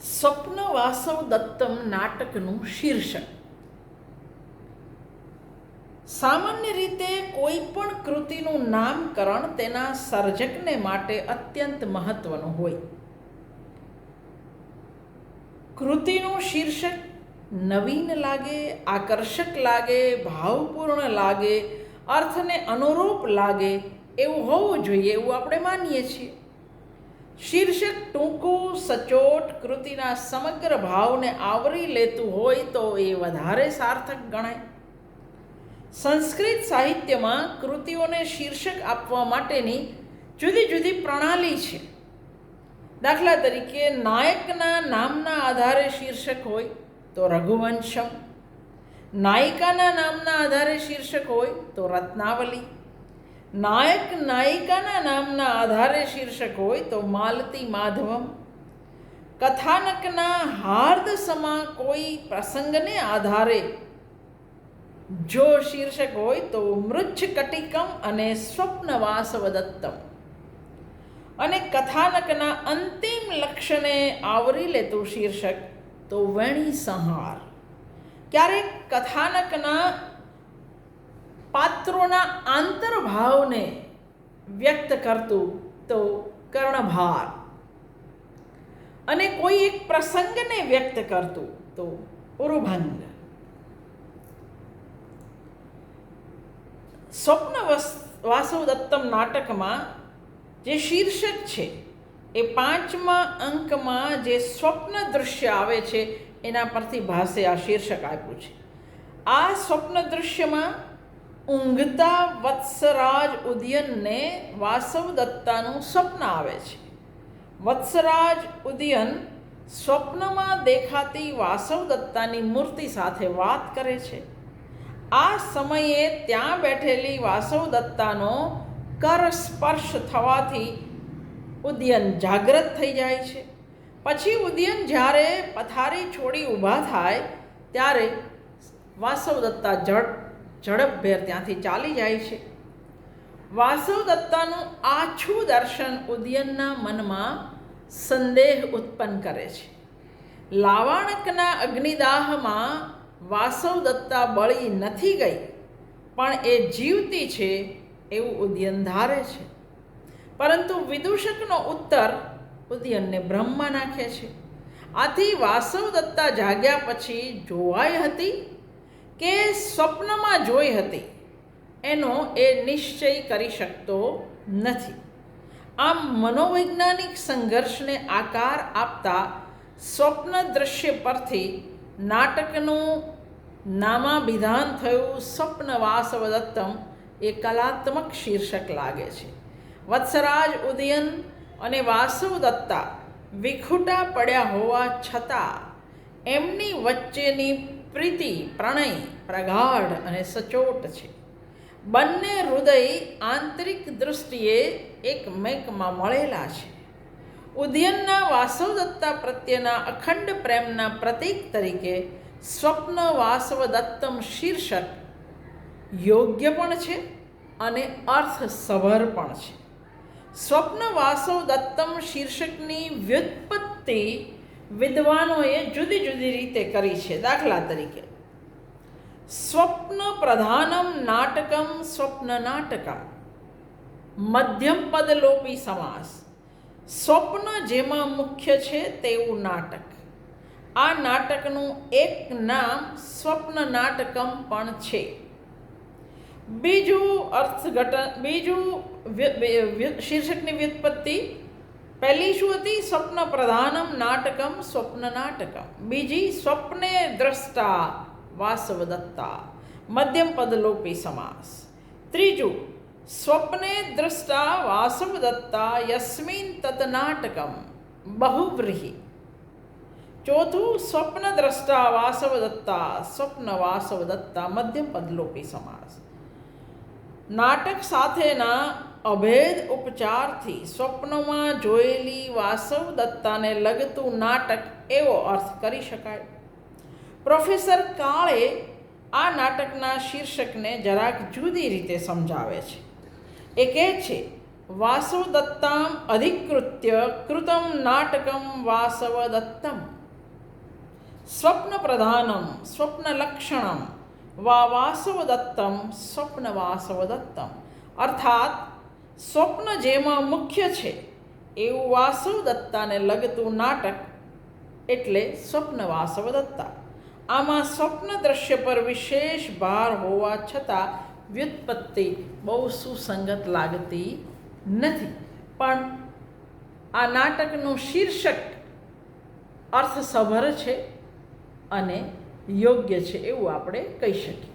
સ્વપ્ન વાસવ દત્તમ નાટકનું શીર્ષક. સામાન્ય રીતે કોઈ પણ કૃતિનું નામકરણ તેના સર્જકને માટે અત્યંત મહત્વનું હોય. કૃતિનું શીર્ષક નવીન લાગે, આકર્ષક લાગે, ભાવપૂર્ણ લાગે, અર્થને અનુરૂપ લાગે એવું હોવું જોઈએ એવું આપણે માનીએ છીએ. શીર્ષક ટૂંકું, સચોટ કૃતિના સમગ્ર ભાવને આવરી લેતું હોય તો એ વધારે સાર્થક ગણાય. સંસ્કૃત સાહિત્યમાં કૃતિઓને શીર્ષક આપવા માટેની જુદી જુદી પ્રણાલી છે. દાખલા તરીકે, નાયકના નામના આધારે શીર્ષક હોય તો રઘુવંશમ. નાયિકાના નામના આધારે શીર્ષક હોય તો રત્નાવલી. નાયક નાયિકાના નામના આધારે શીર્ષક હોય તો માલતી માધવમ. કથાનકના હાર્દ સમા કોઈ પ્રસંગને આધારે જો શીર્ષક હોય તો મૃચ્છ કટિકમ અને સ્વપ્નવાસવ દત્તમ અને કથાનકના અંતિમ લક્ષ્યને આવરી લેતું શીર્ષક તો વેણી સંહાર. ક્યારેક કથાનકના પાત્રોના આંતરભાવને વ્યક્ત કરતું તો કર્ણભાર. અને કોઈ એક પ્રસંગને વ્યક્ત કરતું તો ઉરુભંગ. સ્વપ્ન વાસવદત્તમ નાટકમાં જે શીર્ષક છે, એ પાંચમા અંકમાં જે સ્વપ્ન દૃશ્ય આવે છે, એના પરથી ભાસે આ શીર્ષક આપ્યું છે. આ સ્વપ્ન દૃશ્યમાં ઊંઘતા વત્સરાજ ઉદયનને વાસવ દત્તાનું સ્વપ્ન આવે છે. વત્સરાજ ઉદયન સ્વપ્નમાં દેખાતી વાસવ દત્તાની મૂર્તિ સાથે વાત કરે છે. આ સમયે ત્યાં બેઠેલી વાસવ દત્તાનો કર સ્પર્શ થવાથી ઉદયન જાગ્રત થઈ જાય છે. પછી ઉદયન જ્યારે પથારી છોડી ઊભા થાય, ત્યારે વાસવ દત્તા જડ ઝડપભેર ત્યાંથી ચાલી જાય છે. વાસુદત્તાનું આછું દર્શન ઉદયનના મનમાં સંદેહ ઉત્પન્ન કરે છે. લાવાણકના અગ્નિદાહમાં વાસવદત્તા બળી નથી ગઈ, પણ એ જીવતી છે એવું ઉદયન ધારે છે. પરંતુ વિદૂષકનો ઉત્તર ઉદયનને બ્રહ્મમાં નાખે છે. આથી વાસવદત્તા જાગ્યા પછી જોવાઈ હતી કે સ્વપ્નમાં જોઈ હતી, એનો એ નિશ્ચય કરી શકતો નથી. આમ મનોવૈજ્ઞાનિક સંઘર્ષને આકાર આપતા સ્વપ્ન દૃશ્ય પરથી નાટકનું નામાભિધાન થયું સ્વપ્ન વદત્તમ એ કલાત્મક શીર્ષક લાગે છે. વત્સરાજ ઉદયન અને વાસવ દત્તા વિખુટા પડ્યા હોવા છતાં, એમની વચ્ચેની પ્રીતિ, પ્રણય, પ્રગાઢ અને સચોટ છે. બંને હૃદય આંતરિક દૃષ્ટિએ એકમેકમાં મળેલા છે. ઉદ્યનના વાસવદત્તા પ્રત્યેના અખંડ પ્રેમના પ્રતીક તરીકે સ્વપ્ન વાસવ દત્તમ શીર્ષક યોગ્ય પણ છે અને અર્થસભર પણ છે. સ્વપ્ન વાસવ દત્તમ શીર્ષકની વ્યુત્પત્તિ વિદ્વાનોએ જુદી જુદી રીતે કરી છે. દાખલા તરીકે સ્વપ્ન પ્રધાનમ નાટકમ સ્વપ્ન નાટકમ મધ્યમ પદલોપી સમાસ. સ્વપ્ન જેમાં મુખ્ય છે તેવું નાટક. આ નાટકનું એક નામ સ્વપ્ન નાટકમ પણ છે. બીજું અર્થઘટન, બીજું શીર્ષકની વ્યુત્પત્તિ પહેલી શું હતી સ્વપ્ન પ્રધાનમ નાટકમ સ્વપ્ન નાટકમ બીજી સ્વપ્ને દ્રષ્ટા વાસવદત્તા. મધ્યમ પદલોપી સમાસ. ત્રીજું, સ્વપ્ને દ્રષ્ટા વાસવદત્તા યસ્મિન તત નાટકમ બહુવ્રીહી. ચોથું, સ્વપ્ન દ્રષ્ટા વાસવ સ્વપ્ન વાસવ મધ્યમ પદલોપી સમાસ. નાટક સાથેના અભેદ ઉપચારથી સ્વપ્નમાં જોયેલી વાસવ દત્તાને લગતું નાટક એવો અર્થ કરી શકાય. પ્રોફેસર કાળે આ નાટકના શીર્ષકને જરાક જુદી રીતે સમજાવે છે. એ કહે છે વાસવદત્તામ અધિકૃત્ય કૃતમ નાટકમ વાસવદત્તમ સ્વપ્ન પ્રધાનમ સ્વપ્ન લક્ષણમ વા વાસવદત્તમ સ્વપ્ન વાસવદત્તમ અર્થાત સ્વપ્ન જેમાં મુખ્ય છે એવું વાસવદત્તાને લગતું નાટક એટલે સ્વપ્ન વાસવદત્તા આમાં સ્વપ્ન દ્રશ્ય પર વિશેષ ભાર હોવા છતાં વ્યુત્પત્તિ બહુ સુસંગત લાગતી નથી. પણ આ નાટકનું શીર્ષક અર્થસભર છે અને યોગ્ય છે એવું આપણે કહી શકીએ.